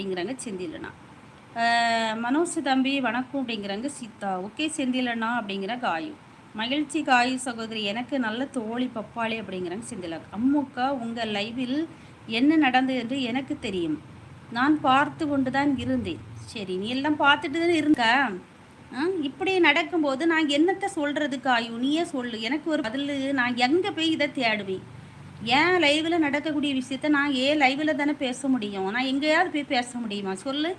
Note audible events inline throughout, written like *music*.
அப்படிங்கிறாங்க செந்திலண்ணா. மனோஜ் தம்பி வணக்கம் அப்படிங்கிறாங்க சீதா. ஓகே செந்திலண்ணா அப்படிங்கிற காயு. மகிழ்ச்சி காயு சகோதரி எனக்கு நல்ல தோழி பப்பாளி அப்படிங்கிறாங்க செந்திலா. அம்முக்கா உங்கள் லைவில் என்ன நடந்தது என்று எனக்கு தெரியும். நான் பார்த்து கொண்டு தான் இருந்தேன். சரி நீ எல்லாம் பார்த்துட்டு தான் இருங்க இப்படி நடக்கும்போது நான் என்னத்தை சொல்கிறதுக்கு காயு? நீயே சொல்லு. எனக்கு ஒரு பதில். நான் எங்கே போய் இதை தேடுவேன்? ஏன் லைவில் நடக்கக்கூடிய விஷயத்த நான் ஏன் லைவில் தானே பேச முடியும்? நான் எங்கேயாவது போய் பேச முடியுமா? சொல்லு.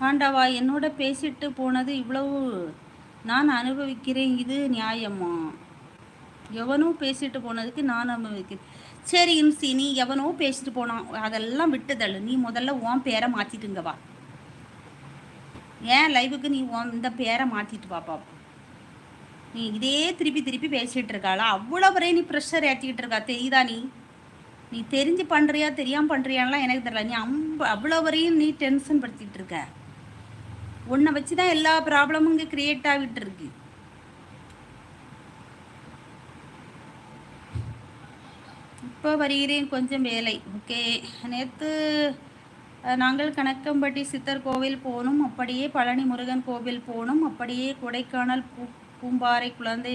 ஆண்டாவா என்னோட பேசிட்டு போனது இவ்வளவு நான் அனுபவிக்கிறேன். இது நியாயமா? எவனோ பேசிட்டு போனதுக்கு நான் அனுபவிக்கிறேன். சரி இன்சி நீ எவனோ பேசிட்டு போனான் அதெல்லாம் விட்டுதள்ளு. நீ முதல்ல உன் பேரை மாற்றிட்டுங்க வா. ஏன் லைவுக்கு நீ உன் இந்த பேரை மாற்றிட்டு பாப்பா நீ இதே திருப்பி திருப்பி பேசிட்டு இருக்காளா? அவ்வளோ வரையும் நீ ப்ரெஷர் ஏற்றிக்கிட்டு இருக்கா? தெரியுதா நீ? நீ தெரிஞ்சு பண்ணுறியா தெரியாமல் பண்ணுறியான்லாம் எனக்கு தெரியல. நீ அம்ப அவ்வளோ வரையும் நீ டென்ஷன் படுத்திகிட்டு இருக்க. உன்னை வச்சு தான் எல்லா ப்ராப்ளமும் இங்கே க்ரியேட் ஆகிட்டு இருக்கு. இப்போ வருகிறேன் கொஞ்சம் வேலை. ஓகே. நேற்று நாங்கள் கணக்கம்பட்டி சித்தர் கோவில் போனோம். அப்படியே பழனி முருகன் கோவில் போனோம். அப்படியே கொடைக்கானல் பூ பூம்பாறை குழந்தை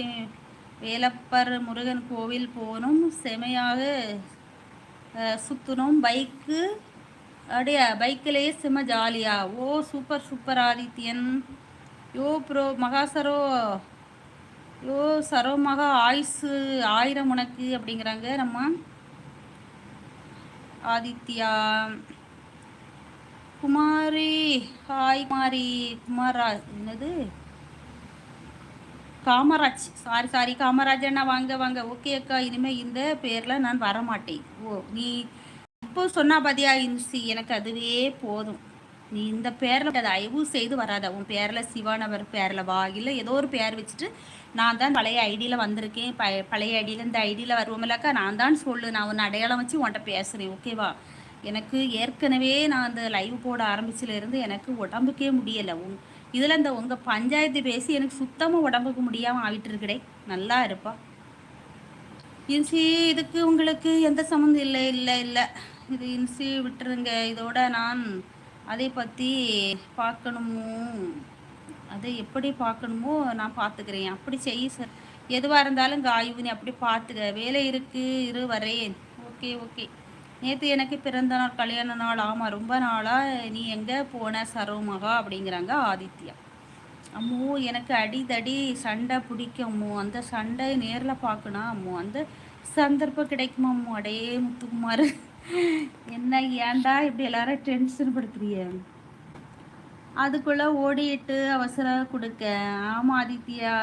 வேலப்பர் முருகன் கோவில் போனோம். செமையாக சுற்றுனோம் பைக்கு அப்படியே பைக்கிலேயே செம்ம ஜாலியா. ஓ super super Adithyan. Yo bro மகாசரோ. Yo சர்வமாக ஆயுசு ஆயிரம் உனக்கு அப்படிங்கிறாங்க நம்ம. ஆதித்யா. குமாரி ஹாய் குமாரி. குமாரா என்னது? காமராஜ். சாரி சாரி காமராஜ் அண்ணா வாங்க வாங்க. ஓகே அக்கா இனிமேல் இந்த பேரில் நான் வரமாட்டேன். ஓ நீ இப்போ சொன்னா பாத்தியா இன்சி? எனக்கு அதுவே போதும். நீ இந்த பேரில் தயவு செய்து வராத. உன் பேரில் சிவானவர் பேரில் வா. இல்லை ஏதோ ஒரு பேர் வச்சுட்டு நான் தான் பழைய ஐடியில் வந்திருக்கேன். ப பழைய ஐடியில் இந்த ஐடியில் வருவோமில்லக்கா நான் தான் சொல்லு. நான் உன்னை அடையாளம் வச்சு உன்கிட்ட பேசுகிறேன் ஓகேவா எனக்கு ஏற்கனவே நான் அந்த லைவ் போட ஆரம்பிச்சிலேருந்து எனக்கு உடம்புக்கே முடியலை. உன் இதில் இந்த உங்கள் பஞ்சாயத்து பேசி எனக்கு சுத்தமாக உடம்புக்கு முடியாமல் ஆகிட்டு இருக்கடே நல்லா இருப்பா. இன்சி இதுக்கு உங்களுக்கு எந்த சம்மந்தம்? இல்லை இல்லை இல்லை. இது இன்சி விட்டுருங்க. இதோட நான் அதை பற்றி பார்க்கணுமோ? அதை எப்படி பார்க்கணுமோ நான் பார்த்துக்கிறேன். அப்படி செய்ய சார் எதுவாக இருந்தாலும் காயு நீ அப்படி பார்த்துக்க. வேலை இருக்கு இரு வரேன். Okay okay. நேற்று எனக்கு பிறந்த நாள் கல்யாண நாள் ஆமாம் ரொம்ப நாளாக நீ எங்கே போன சரோமகா அப்படிங்கிறாங்க ஆதித்யா. அம்மோ எனக்கு அடிதடி சண்டை பிடிக்கும் அம்மோ. அந்த சண்டை நேரில் பார்க்கணும் அம்மோ. அந்த சந்தர்ப்பம் கிடைக்குமா அம்மோ? அடையே முத்துக்குமார். என்ன ஏன்டா இப்படி எல்லாரும் டென்ஷன் படுத்துறிய? அதுக்குள்ளே ஓடிட்டு அவசரம் கொடுக்க. ஆமாம் ஆதித்யா.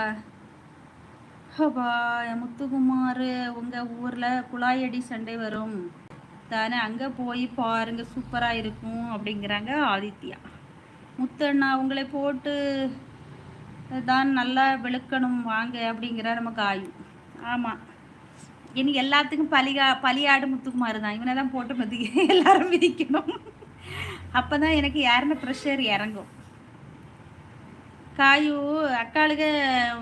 அப்பா முத்துக்குமார் உங்கள் ஊரில் குழாயடி சண்டை வரும். தானே அங்கே போய் பாருங்க சூப்பராக இருக்கும் அப்படிங்கிறாங்க ஆதித்யா. முத்தண்ணா உங்களை போட்டு தான் நல்லா வெளுக்கணும் வாங்க அப்படிங்கிற நமக்கு ஆயும் ஆமாம் இனி எல்லாத்துக்கும் பலிகா பலியாடு முத்துக்குமார் தான் இவனை தான் போட்டு மதி *laughs* எல்லாரும் மிதிக்கணும் அப்போ தான் எனக்கு யாருன்னு ப்ரெஷர் இறங்கும். காயு அக்காளுக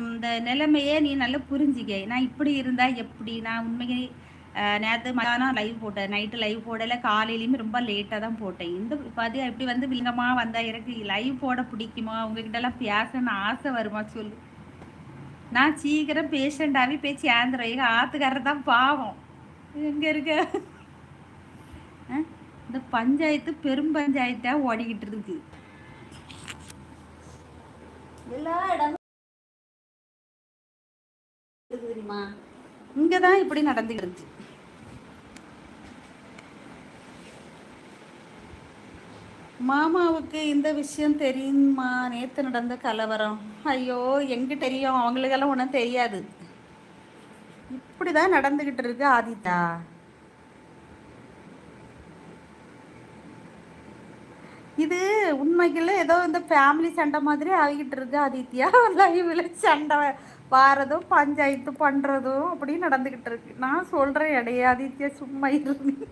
இந்த நிலைமையே நீ நல்லா புரிஞ்சிக்க. நான் இப்படி இருந்தா எப்படி? நான் உண்மையை நேற்று மதியானம் லைவ் போட்டேன். நைட்டு லைவ் போடல. காலையிலையுமே ரொம்ப லேட்டாக தான் போட்டேன். இந்த பாத்தியா இப்படி வந்து வில்லங்கமாக வந்தா எனக்கு லைவ் போட பிடிக்குமா? உங்ககிட்ட எல்லாம் பேசணும்னு ஆசை வருமா சொல்லு. நான் சீக்கிரம் பேஷண்டாகவே பேச்சு சேர்ந்துறேன் எங்கள் ஆத்துக்காரர் தான் பாவம். எங்கே இருக்க? இந்த பஞ்சாயத்து பெரும் பஞ்சாயத்தாக ஓடிக்கிட்டு இருக்கு. எல்லா இடமும் தெரியுமா? இங்கே தான் இப்படி நடந்துக்கிட்டு மாமாவுக்கு இந்த விஷயம் தெரியுமா நேற்று நடந்த கலவரம். ஐயோ எங்க தெரியும்? அவங்களுக்கெல்லாம் ஒன்றும் தெரியாது. இப்படி தான் நடந்துக்கிட்டு இருக்கு ஆதித்தா. இது உண்மைக்குள்ள ஏதோ இந்த ஃபேமிலி சண்டை மாதிரி ஆகிட்டு இருக்கு ஆதித்யா. லைவில் சண்டை வாரதும் பஞ்சாயத்து பண்றதும் அப்படி நடந்துகிட்டு இருக்கு. நான் சொல்றேன் இடையே ஆதித்யா சும்மா இருந்து